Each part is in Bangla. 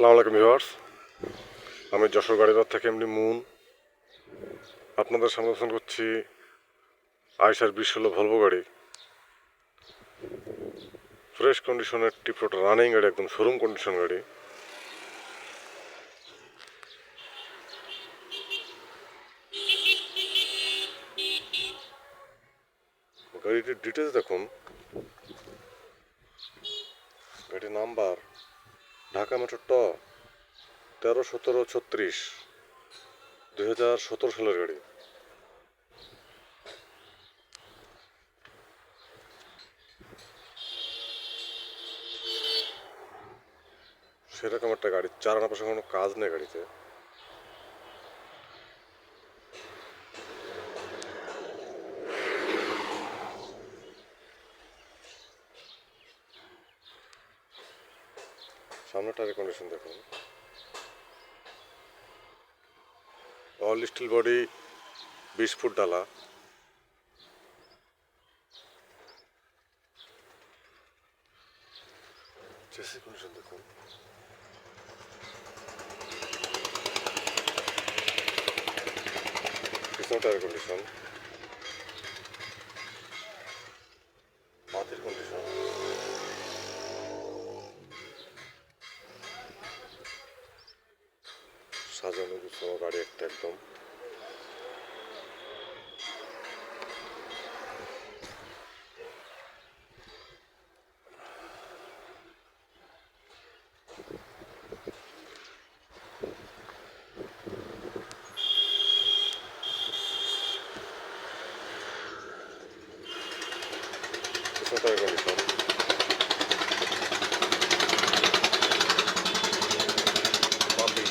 আসসালামু আলাইকুম ভিউয়ার্স। আমি যশোর গাড়িবাদ থেকে এমনি মুন। আপনাদের উপস্থাপন করছি আইসার বিশ ষোলো ভলভো গাড়ি। ফ্রেশ কন্ডিশনের টিপটোটা রানিং গাড়ি, একদম শোরুম কন্ডিশন গাড়ি। গাড়িটির ডিটেলস দেখুন। গাড়ির নাম্বার ঢাকা মেট্রো ট তেরো সতেরো ছত্রিশ, দুই হাজার সতেরো সালের গাড়ি। সেরকম একটা গাড়ি আনা পাশে কোনো কাজ নেই গাড়িতে। সামনে টায়ার কন্ডিশন দেখুন। অল স্টিল বডি বিশ ফুট ডালা। চেসি কন্ডিশন দেখুন। পিছনে কন্ডিশন সাজানো গুছানো গাড়ি একটা একদম পিছনে টায়ার কন্ডিশন মাটি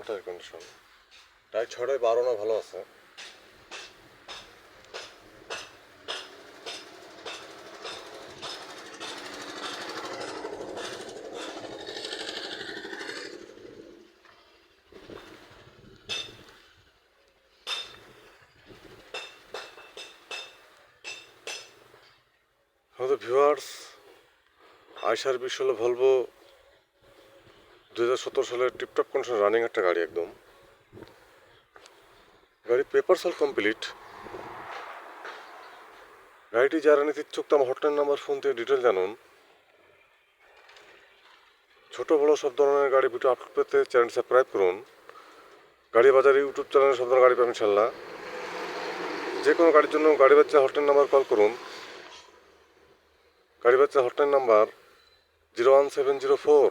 সামনে টায়ার কন্ডিশন টায়ার ছড়ায় বারো না ভালো আছে। আমাদের ভিউয়ার্স আইসার বিশ হলো ভলভো দু হাজার সতেরো সালের টিপটপ কন্ডিশন রানিং একটা গাড়ি একদম। গাড়ি পেপার সল কমপ্লিট গাড়িটি যারা নিতে ইচ্ছুক তো আমার হটলাইন নাম্বার ফোন থেকে ডিটেল জানুন। ছোট, বড় সব ধরনের গাড়ি ভিডিও আপলোড পেতে চ্যানেল সাবস্ক্রাইব করুন। গাড়ি বাজার ইউটিউব চ্যানেলে সব ধরনের গাড়ি পাবেন ইনশাল্লাহ যে কোনো গাড়ির জন্য গাড়ি বাচ্চা হটলাইন নাম্বার কল করুন। গাড়ি বাচ্চা hotline number zero one seven zero four